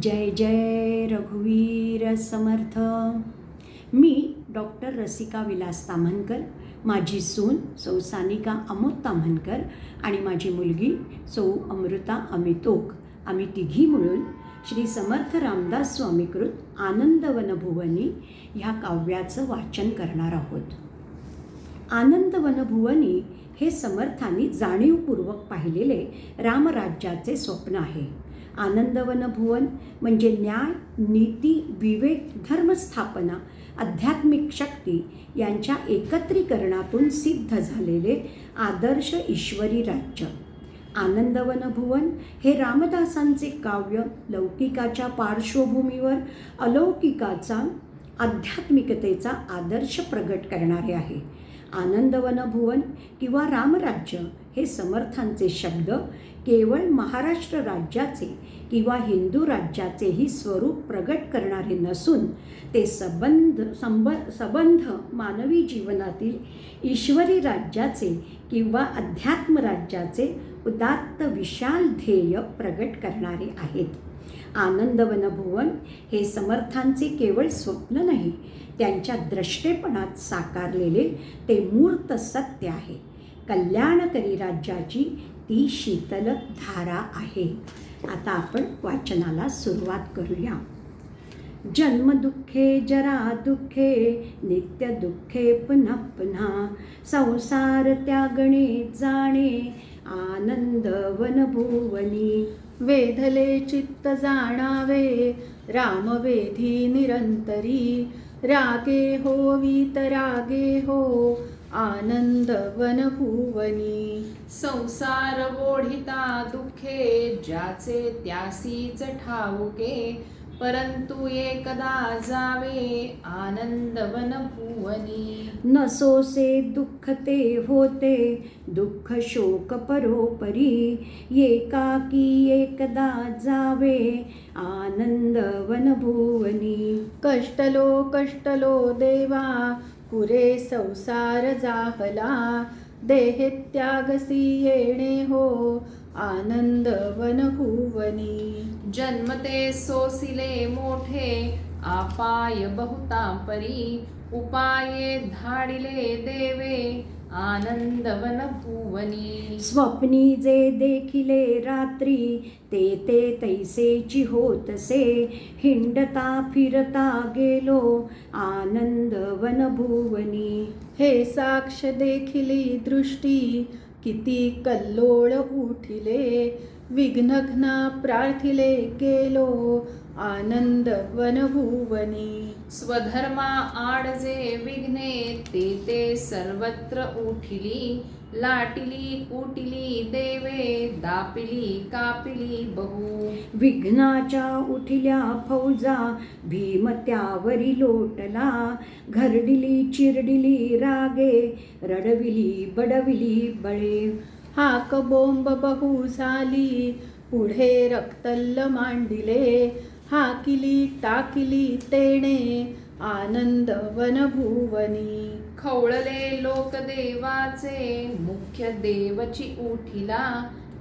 जय जय रघुवीर समर्थ. मी डॉक्टर रसिका विलास ताम्हनकर माझी सून सौ सानिका अमोद ताम्हनकर आणि माझी मुलगी सौ अमृता अमितोक. आम्ही तिघी मिळून श्री समर्थ रामदास स्वामीकृत आनंदवनभुवनी ह्या काव्याचं वाचन करणार आहोत. आनंदवनभुवनी हे समर्थांनी जाणीवपूर्वक पाहिलेले रामराज्याचे स्वप्न आहे. आनंदवन भुवन म्हणजे न्याय नीती विवेक धर्मस्थापना आध्यात्मिक शक्ती यांच्या एकत्रीकरणातून सिद्ध झालेले आदर्श ईश्वरी राज्य. आनंदवन भुवन हे रामदासांचे काव्य लौकिकाच्या पार्श्वभूमीवर अलौकिकाचा आध्यात्मिकतेचा आदर्श प्रगट करणारे आहे. आनंदवन भुवन किंवा रामराज्य हे समर्थांचे शब्द केवळ महाराष्ट्र राज्याचे किंवा हिंदू राज्याचेही स्वरूप प्रगट करणारे नसून ते सबंध संब सबंध मानवी जीवनातील ईश्वरी राज्याचे किंवा अध्यात्म राज्याचे उदात्त विशाल ध्येय प्रगट करणारे आहेत. आनंदवन भुवन हे समर्थांचे केवळ स्वप्न नाही त्यांच्या द्रष्टेपणात साकारलेले ते मूर्त सत्य आहे. कल्याणकरी राज्याची ती शीतल धारा आहे. आता आपण वाचनाला सुरुवात करूया. जन्मदुःखे जरा दुःखे नित्य दुःखे पुन्हा पुन्हा संसार त्यागणे जाणे आनंद वनभुवनी. वेधले चित्त जाणावे रामवेधी निरंतरी. रागे हो वीत रागे हो आनंद वनभुवनी संसार ओढिता दुःखे ज्याचे त्यासीच ठाऊके परंतु एकदा जावे आनंदवन भुवनी नसोसे दुःख ते होते दुःख शोक परोपरी एकाकी एकदा जावे आनंद वनभुवनी कष्टलो कष्टलो देवा पुरे संसार जाहला. देहे त्यागसी येणे हो आनंद वनभुवनी जन्मते सोसिले मोठे आपाय बहुतांपरी. उपाये धाडिले देवे. आनंदवन भुवनी। स्वप्नी जे देखिले रात्री ते ते तैसेची होतसे हिंडता फिरता गेलो आनंद वनभुवनी हे साक्ष देखिली दृष्टी किती कल्लोळ उठिले विघ्नघ्ना प्रार्थिले गेलो आनंद वनभुवनी स्वधर्मा आड जे विघ्ने ते ते सर्वत्र उठिली लाटिली कुटिली देवे दापिली कापिली बहु. विघ्नाच्या उठिल्या फौजा भीम त्यावरी लोटला. घरडिली चिरडिली रागे रडविली बडविली बळे. हाक बोंब बहु झाली पुढे रक्तल्ल मांडिले. हाकिली टाकिली तेणे. आनंद वनभुवनी खवळले लोक देवाचे मुख्य देवची उठिला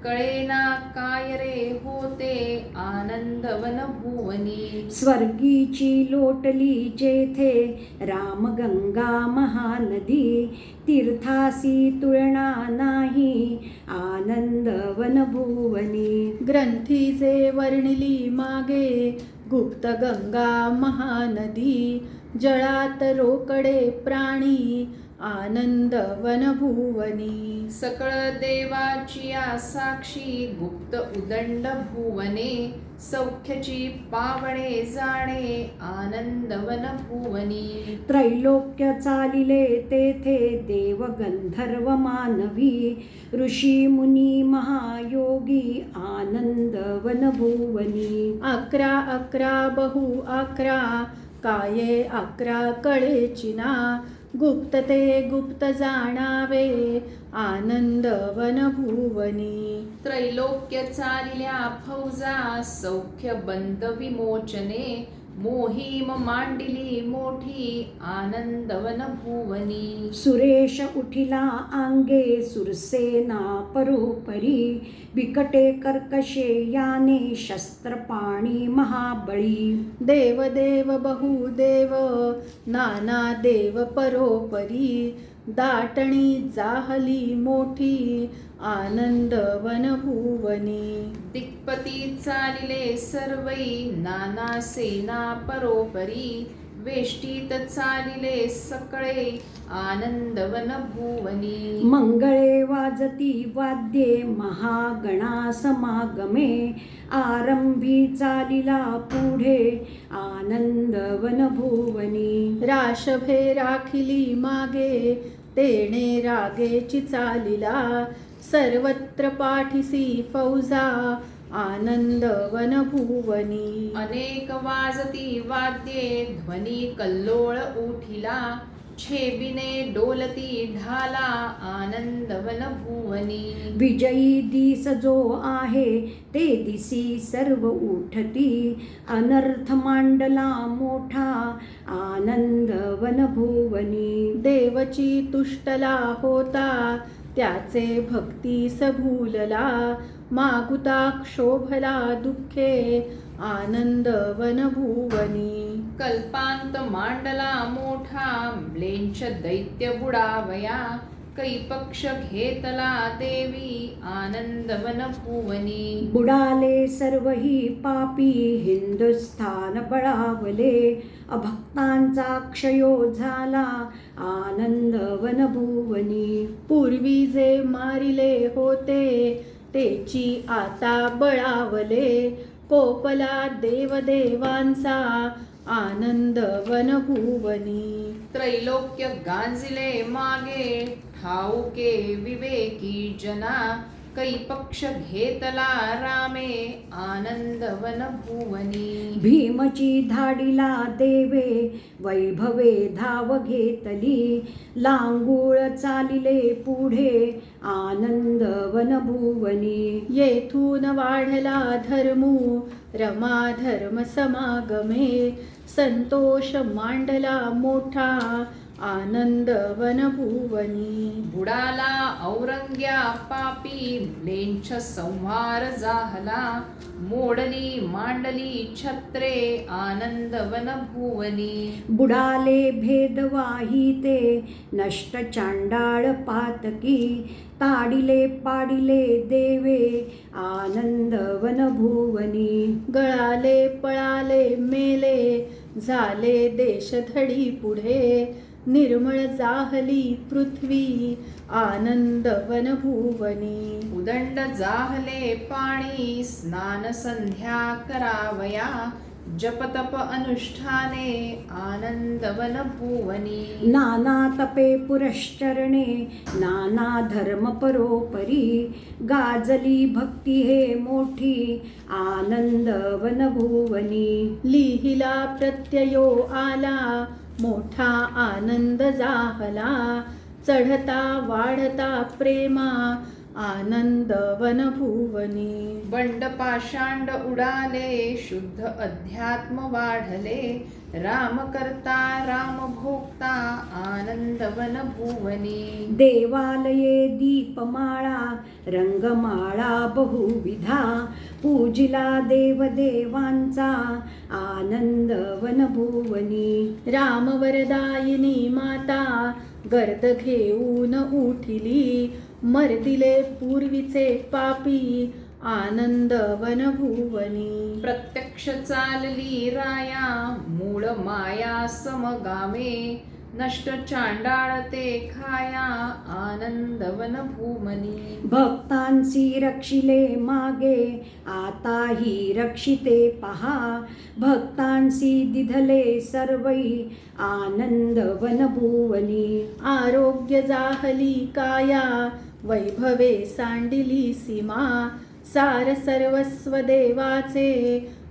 कळेना काय रे होते आनंदवन भुवनी स्वर्गीची लोटली जेथे रामगंगा महानदी तीर्थासी तुळना नाही आनंद वनभुवनी ग्रंथी जे वर्णिली मागे गुप्त गंगा महानदी जळात रोकडे प्राणी आनंद वनभुवनी। सकळ देवाची साक्षी गुप्त उदंड भुवने। सौख्यची पावणे जाणे आनंदवन भुवनी त्रैलोक्य चालिले तेथे देव गंधर्व मानवी ऋषी मुनी महायोगी आनंद वनभुवनी अकरा अकरा बहु अकरा काये अकरा कळेचिना गुप्त ते गुप्त जाणावे आनंद वनभुवनी. त्रैलोक्य चालिल्या फौजा सौख्य बंद विमोचने. मोहीम मांडिली मोठी आनंदवन भुवनी. सुरेश उठिला आंगे सुरसेना परोपरी. बिकटे कर्कशे याने शस्त्रपाणी महाबळी. देव देव बहुदेव नाना देव परोपरी. दाटणी जाहली मोठी आनंद वनभुवनी दिक्पती चालिले सर्वै नाना सेना परोपरी। वेष्टीत चालिले सकळे आनंदवन भुवनी मंगळे वाजती वाद्ये महागणा समागमे आरंभी चालिला पुढे आनंद वनभुवनी राशभे राखिली मागे तेणे रागेची चालिला। सर्वत्र पाठीसी फौजा आनंद वनभुवनी अनेक वाजती वाद्ये ध्वनी कल्लोळ उठिला छेबिने डोलती ढाला आनंदवन भुवनी विजयी दिस जो आहे ते दिसी सर्व उठती। अनर्थ मांडला मोठा आनंद वनभुवनी देवची तुष्टला होता त्याचे भक्ती सभूलला मागुता क्षोभला दुःखे आनंद वनभुवनी. कल्पांत मांडला मोठा म्लेंच दैत्य बुडावया. कैपक्ष घेतला देवी आनंदवन भुवनी बुडाले सर्वही पापी हिंदुस्थान बळावले अभक्तांचा क्षयो झाला आनंद वनभुवनी पूर्वी जे मारिले होते तेची आता बळावले। कोपला देवदेवांचा आनंद वनभुवनी त्रैलोक्य गांजिले मागे ठाऊके विवेकी जना कैपक्ष घेतला रामे आनंदवन भुवनी भीमची धाडीला देवे वैभवे धाव घेतली लांगूळ चालिले पुढे आनंद वनभुवनी येथून वाढला धर्मू रमा धर्म समागमे संतोष मांडला मोठा. आनंद वनभुवनी बुडाला औरंग्या पापी लेंछ संहार जाहला। मोडली मांडली छत्रे आनंदवन भुवनी बुडाले भेदवाही ते नष्ट चांडाळ पातकी। ताडिले पाडिले देवे आनंद वनभुवनी गळाले पळाले मेले झाले देशधडी पुढे। निर्मळ जाहली पृथ्वी आनंद वनभुवनी. उदंड जाहले पाणी स्नान संध्या करावया जपतप अनुष्ठाने आनंदवन भुवनी नाना तपे पुरश्चरणे नाना धर्म परोपरी गाजली भक्ती हे मोठी आनंद वनभुवनी. लिहिला प्रत्ययो आला मोठा आनंद जाहला. चढता वाढता प्रेमा आनंद वनभुवनी बंड पाषांड उडाले शुद्ध अध्यात्म वाढले। राम करता राम भोक्ता आनंदवन भुवनी देवालये दीपमाळा रंगमाळा बहुविधा। पूजिला देवदेवांचा आनंद वनभुवनी रामवरदायिनी माता गर्द घेऊन उठिली। मर्दिले पूर्वीचे पापी आनंद वनभुवनी प्रत्यक्ष चालली राया मूळ माया समगामे नष्ट चांडाळ ते खाया आनंदवन भूमनी भक्तांसी रक्षिले मागे आताही रक्षिते पहा. भक्तांसी दिधले सर्वै आनंद वनभुवनी आरोग्य जाहली काया वैभवे सांडिली सीमा सार सर्वस्व देवाचे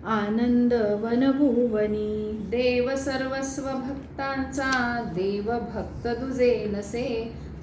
आनंद वनभुवनी. देव सर्वस्व भक्तांचा देव भक्त दुजे नसे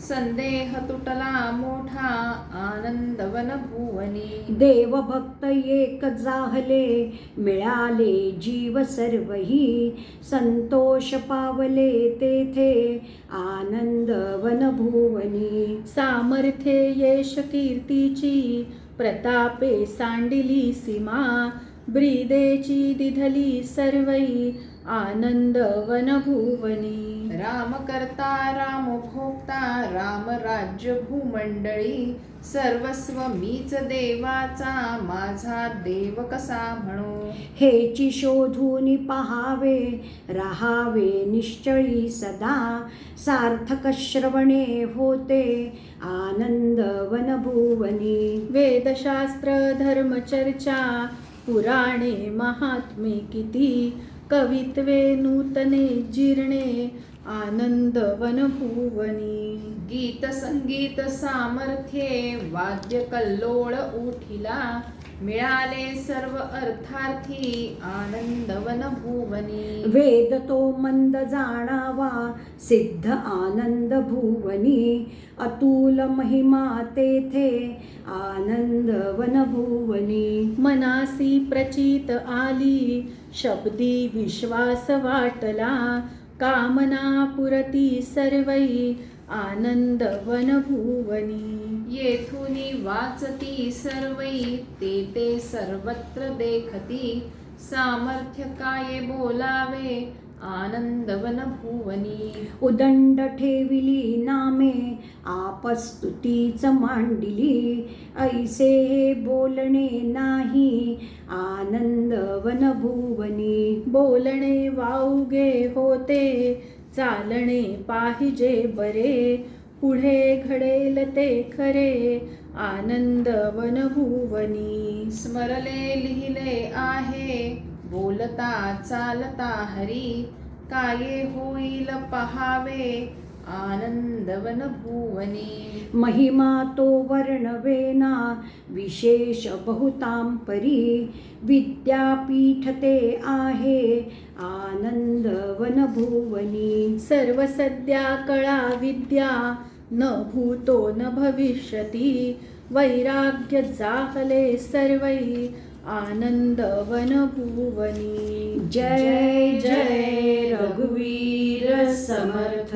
संदेह तुटला मोठा आनंदवन भुवनी देवभक्त एक जाहले मिळाले जीव सर्वही. संतोष पावले तेथे आनंद वनभुवनी. सामर्थ्ये यश कीर्तीची प्रतापे सांडिली सीमा. ब्रीदेची दिधली सर्वई आनंद वनभुवनी राम करता राम भोगता राम राज्य भूमंडळी सर्वस्व मीच देवाचा माझा देव कसा म्हणू? हेची शोधून पहावे राहावे निश्चळी सदा सार्थक श्रवणे होते आनंद वनभुवनी वेदशास्त्र धर्मचर्चा पुराणे महात्मे किती कवित्वे नूतने जीर्णे आनंद वनभुवनी गीत संगीत सामर्थ्ये वाद्य कल्लोळ उठिला मिळाले सर्व अर्थार्थी आनंदवन भुवनी वेद तो मंद जाणावा सिद्ध आनंद भुवनी अतुल महिमा तेथे आनंद वनभुवनी मनासी प्रचित आली शब्दी विश्वास वाटला कामना पुरती सर्वई आनंद वनभुवनी. येथुनी वाचती सर्वई ते ते सर्वत्र देखती सामर्थ्य काय बोलावे? आनंदवन भुवनी उदंड ठेविली नामे आपस्तुतीच मांडिली ऐसे हे बोलणे नाही आनंद वनभुवनी बोलणे वावगे होते चालणे पाहिजे बरे पुढे घडेल ते खरे आनंद वनभुवनी स्मरले लिहिले आहे बोलता चालता हरी काये होईल पहावे आनंदवन भुवनी. महिमा तो वर्णवेना विशेष बहुतां परी विद्यापीठ ते आहे आनंद वनभुवनी सर्व सद्या कळा विद्या न भूतो न भविष्यती वैराग्य जाहले सर्वै आनंद वनभुवनी जय जय रघुवीर समर्थ।